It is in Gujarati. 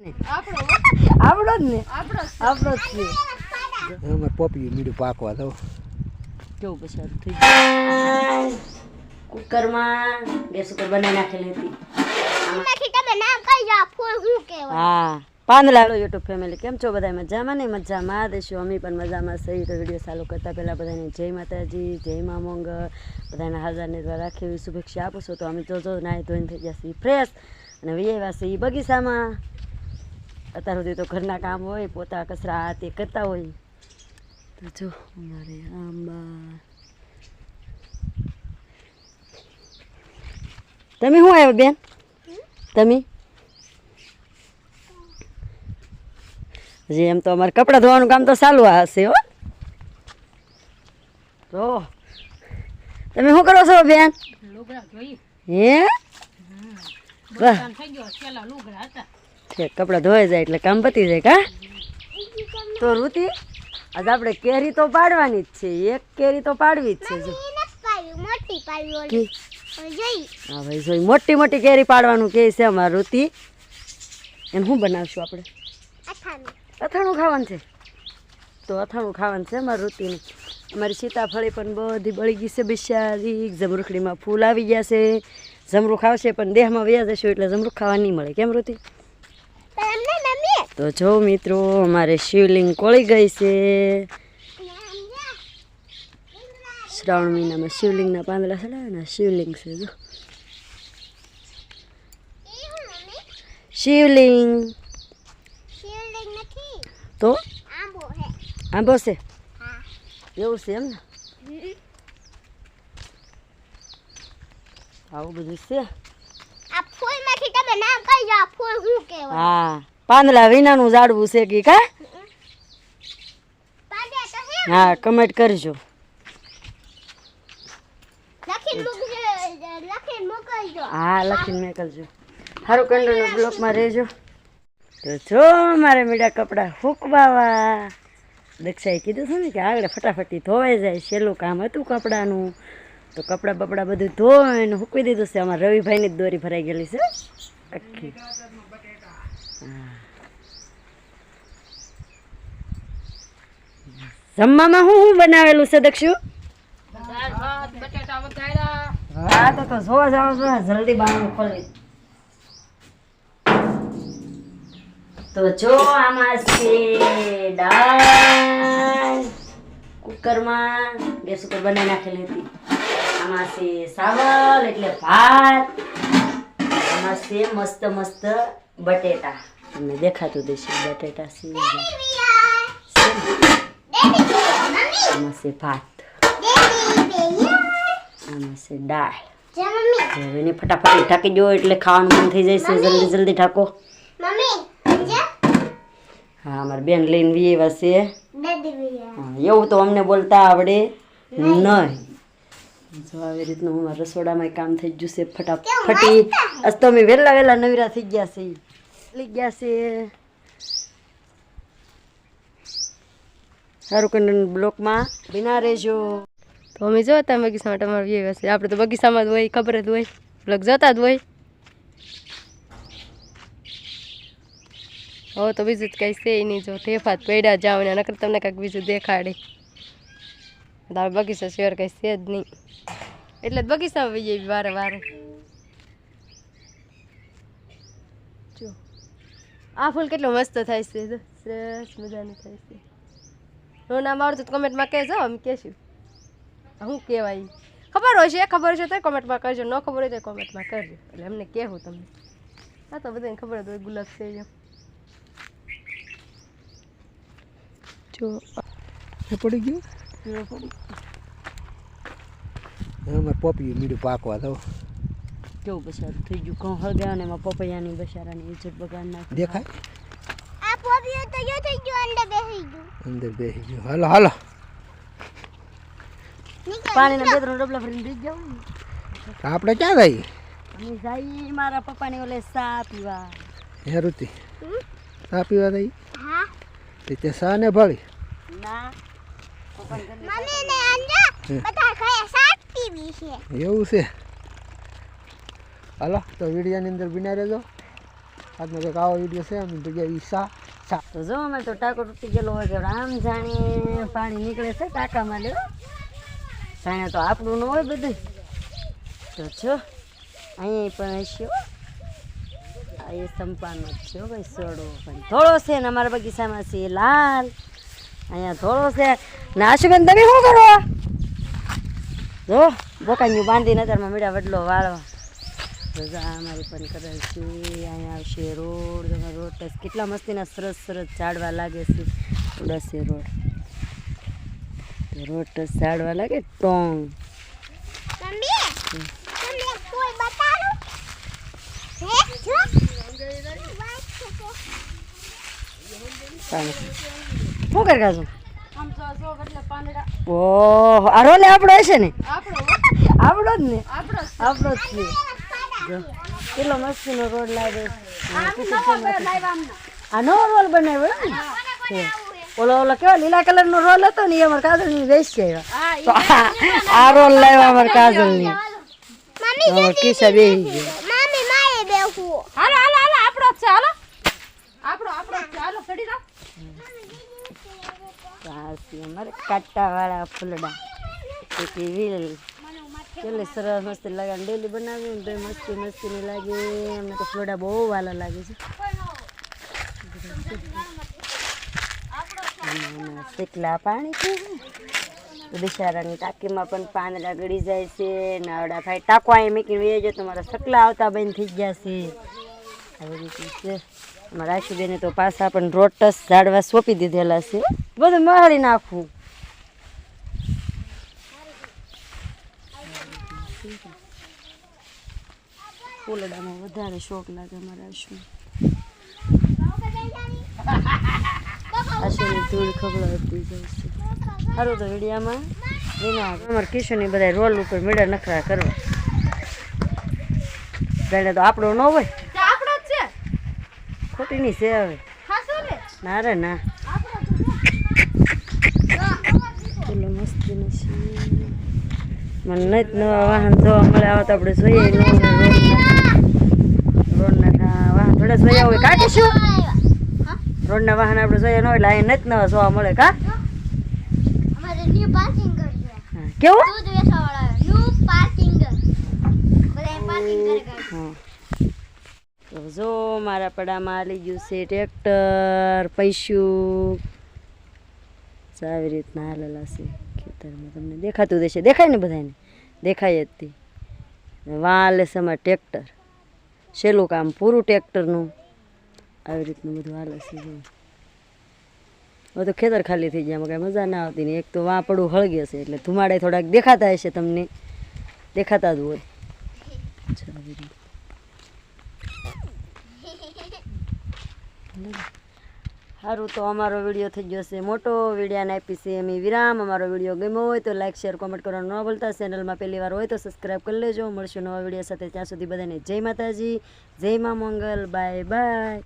ને. આપણો જ ને. આપણો જ. છે. અમારે પોપી મીઠું પાકવા દો. કેવું પછી થઈ ગયું. કુકરમાં ગેસ ઉપર બનાવી નાખેલી હતી. તમે નામ કહી જાઓ ફૂલ હું કહેવાય? હા. પાંદલા યુટ્યુબ ફેમિલી કેમ છો બધા? મજામાં ને? મજામાં દેશો અમે પણ મજામાં સહી તો વીડિયો ચાલુ કરતા પહેલાં બધાને જય માતાજી જય મા મંગળ. બધાને હાજર નિર્વાર રાખી શુભેચ્છા આપું છું. તો અમે જોજો નાહી ધોઈને થઈ જશે ફ્રેશ અને વિયેવા એ બગીચામાં. અત્યાર સુધી તો ઘરના કામ હોય પોતા કચરા આ તે કરતા હોય. તો જો અમારે આંબા. તમે શું આવ્યા બેન? તમે? હજી એમ તો અમારે કપડાં ધોવાનું કામ તો ચાલુ હશે હો. તો તમે શું કરો છો બેન? હે? વાહ. કપડાં ધોઈ જાય એટલે કામ પતી જાય કા? તો ઋતિ આજે આપણે કેરી તો પાડવાની જ છે એક કેરી તો પાડવી જ છે મોટી હા ભાઈ મોટી મોટી કેરી પાડવાનું કે છે અમારું ઋતિ એને શું બનાવશું આપણે? અથાણું. ખાવાનું છે? તો અથાણું ખાવાનું છે અમારી ઋતિને અમારી સીતાફળી પણ બધી બળી ગઈ છે બિચારી. જમરૂખડીમાં ફૂલ આવી ગયા છે. જમરૂખ આવશે પણ દેહમાં વ્યાજ હશું એટલે જમરૂખ ખાવા નહીં મળે. કેમ ઋતિ તો જો મિત્રો અમારે શિવલિંગ કોળી ગઈ છે. શ્રાવણ મહિનામાં શિવલિંગના પાંદડા ચડાવે ને શિવલિંગ છે જો. શિવલિંગ. તો? આંબો છે. એવું છે એમ ને? આવું બધું છે? આ ફૂલમાંથી તમે નામ કહી જાઓ ફૂલ હું કહેવાય? હા. પાંદડા વિનાનું ઝાડવું છે કે કા? હે. કમેન્ટ કરજો. હા લખીને મોકલજો. સારું કંડોના બ્લોકમાં રહેજો. તો જો મારે મીડા કપડાં ફૂંકવાવા દક્ષાએ કીધું હતું ને કે આગળ ફટાફટી ધોવાઈ જાય છેલ્લું કામ હતું કપડાનું. તો કપડાં બપડા બધું ધોઈને હૂકવી દીધું છે. અમારા રવિભાઈની જ દોરી ભરાઈ ગયેલી છે. આખી. જમવામાં શું બનાવેલું છે દક્ષુ? હા, તો જો આમાં દાળ, કુકરમાં, ગેસ ઉપર બનાવી નાખેલી હતી. આમાં છે સાવલ એટલે ભાત, આમાં છે મસ્ત મસ્ત બટેટા તમને દેખાતું દેશે બટેટા છે આમાં છે ભાત આમાં છે દાળ જે મમ્મી હવે એને ફટાફટ ઢાંકી દો એટલે ખાવાનું મન થઈ જાય છે જલ્દી જલ્દી ઢાંકો મમ્મી જે હા અમારી બેન લઈને વી છે દાદી વિયા હા, એવું તો અમને બોલતા આવડે નહીં જો આવી રીતનું અમારા રસોડામાં કામ થઈ ગયું છે ફટાફટી આજ તો અમે વહેલા વહેલા નવીરા થઈ ગયા છે લઈ ગયા છે સારું કંડન બ્લોકમાં બિના રહેજો. તો અમે જોતા બગીચામાં, તમારો વ્યવ હશે. આપણે તો બગીચામાં જ હોય, ખબર જ હોય. બ્લોગ જતા જ હોય. હવે તો બીજું જ કંઈ છે નહીં જો. ઠેફાત પડ્યા જાવ ને, નકર તમને કાંઈક બીજું દેખાડે. તારો બગીચા શેર કંઈ છે જ નહીં. એટલે જ બગીચામાં જઈએ વારે વારે. જો. આ ફૂલ કેટલો મસ્ત થાય છે. સરસ મજાનું થાય છે. હું નામ આવડતું તો કોમેન્ટમાં કહેજો અમે કહેશું. શું કહેવાય. ખબર હોય છે ખબર છે તો કોમેન્ટમાં કરજો ન ખબર હોય તો કોમેન્ટમાં કરજો એટલે અમને કહેવું તમને. હા તો બધાને ખબર હોય ગુલાબ છે એમ જો પડી ગયું. પડી અમારે પોપી મીઠું પાકવા દો. કેવું બસારું થઈ ગયું ઘઉં હગ્યા અને એમાં પપૈયાની બસારાની ઇજ્જત બગાડ નાખી. દેખાય? આ પોપિયો તો જો થઈ ગયો અંદર બેસી ગયું. અંદર બેસી ગયો. હાલો હાલો. પાણીના બે ત્રણ ડબલા ભરીને દઈ જાવ આપણે ક્યાં જઈએ? અમે જઈ મારા પપ્પાને ઓલે સા પીવા. હે ચા પીવા હા. તે તે ને ભળી. ના. મમ્મી ને અંદર બધા ખાય શાક પીવી છે. એવું છે? હાલો, તો વિડીયાની અંદર બિના રહેજો. આજનો કંઈક આવો વીડિયો છે, અમે જગ્યાએ ઈસા સા તો જો, અમે તો ટાંકો તૂટી ગયેલો હોય કે આમ જાણી પાણી નીકળે છે ટાંકામાં લેવો જાણે તો આપણું ન હોય બધું. તો છો અહીંયા પણ હશે. આ એ સંપાનો છે ભાઈ, સોડો પણ. ધોળો છે ને અમારા બગીચામાં છે લાલ. અહીંયા ધોળો છે. ને આશુબેન, તમે શું કરો? જો બોકાની બાંધી નજરમાં મીડા વડલો વાળવા. તો જો અમારી પણ કરે છે. અહીંયા આવશે રોડ તમે રોડ. ટચ કેટલા મસ્તીના સરસ સરસ ઝાડવા લાગે છે. ઉડાશે રોડ. રોડ ટચ ઝાડવા લાગે ટોંગ. શું કરી કાશું ઓહો આ રોલે આપણો હશે ને? આપણો જ ને? આપણો આપણો જ છે. જો કેટલો મસ્તીનો રોડ છે. આ નવો રોલ બનાવ્યો એમ ને? ઓલો ઓલો કેવો લીલા કલરનો રોલ હતો ને એ અમારે કાજલની વેચ છે. તો આ રોલ લાવ્યો અમારે કાજલની. કિસ્સા બેસી ગયા. મમ્મી મારે બેહું. હાલો હાલો હાલો આપણો જ છે હાલો. આપણો આપણો જ છે હાલો ચડી જાઓ. તો આ છે અમારે કાંટાવાળા ફૂલડા. એક કેટલી સરસ મસ્તી લાગે. ડેલી બનાવી ને તો મસ્તી મસ્તીની લાગે. અમને તો ફૂલડા બહુ વાલા લાગે છે. શેકલા પાણી છે. બિચારાની ટાંકીમાં પણ પાંદડા ગળી જાય છે. ને આવડા ભાઈ ટાંકો અહીં મૂકીને વે જાય. તો મારા સકલા આવતા બંધ થઈ ગયા છે. આવી રીતે છે. અમારા આશુબેને તો પાછા પણ રોટસ ઝાડવા સોંપી દીધેલા છે. બધું માળી નાખવું ફૂલડામાં વધારે શોખ લાગે મારા આશુ આશુની ધૂળ ખબડાવતી જાય છે. સારું તો વિડીયામાં વિના અમારા કિશોરની બધા રોલ ઉપર મેળા નખરા કરવા. જાણે તો આપણો ન હોય. તે આપણો જ ખોટી ની છે હવે. હા શું ને ના રે ના પેલો મસ્તી છે મને નથી નવા વાહન જોવા મળે આવો તો આપણે જોઈએ રોડના વાહન થોડા જોયા હોય કાઢી શું? રોડના વાહન આપણે જોઈએ ન એટલે અહીં નથી નવા જોવા મળે કા. કેવું? જો મારા પડામાં આલી ગયું છે ટ્રેક્ટર પૈસું. આવી રીતના હાલેલા છે. ખેતરમાં તમને દેખાતું દેશે દેખાય ને બધાને દેખાય જ તે. વાલે અમારે ટ્રેક્ટર. છેલ્લું કામ પૂરું ટ્રેક્ટરનું. આવી રીતનું બધું હાલે છે હવે તો ખેતર ખાલી થઈ ગયા કાંઈ મજા ના આવતી ને. એક તો વાં પડું હળગે છે, એટલે ધુમાડે થોડાક દેખાતા હશે તમને. દેખાતા જ હોય. ચાલો. સારું તો અમારો વીડિયો થઈ ગયો છે મોટો. વિડીયાને આપી છે એમ વિરામ. અમારો વીડિયો ગમ્યો હોય તો લાઇક શેર કોમેન્ટ કરવાનું ન ભૂલતા. ચેનલમાં પહેલી વાર હોય તો સબસ્ક્રાઈબ કરી લેજો. મળશું નવા વીડિયો સાથે. ત્યાં સુધી બધાને જય માતાજી, જય મા મંગલ. Bye bye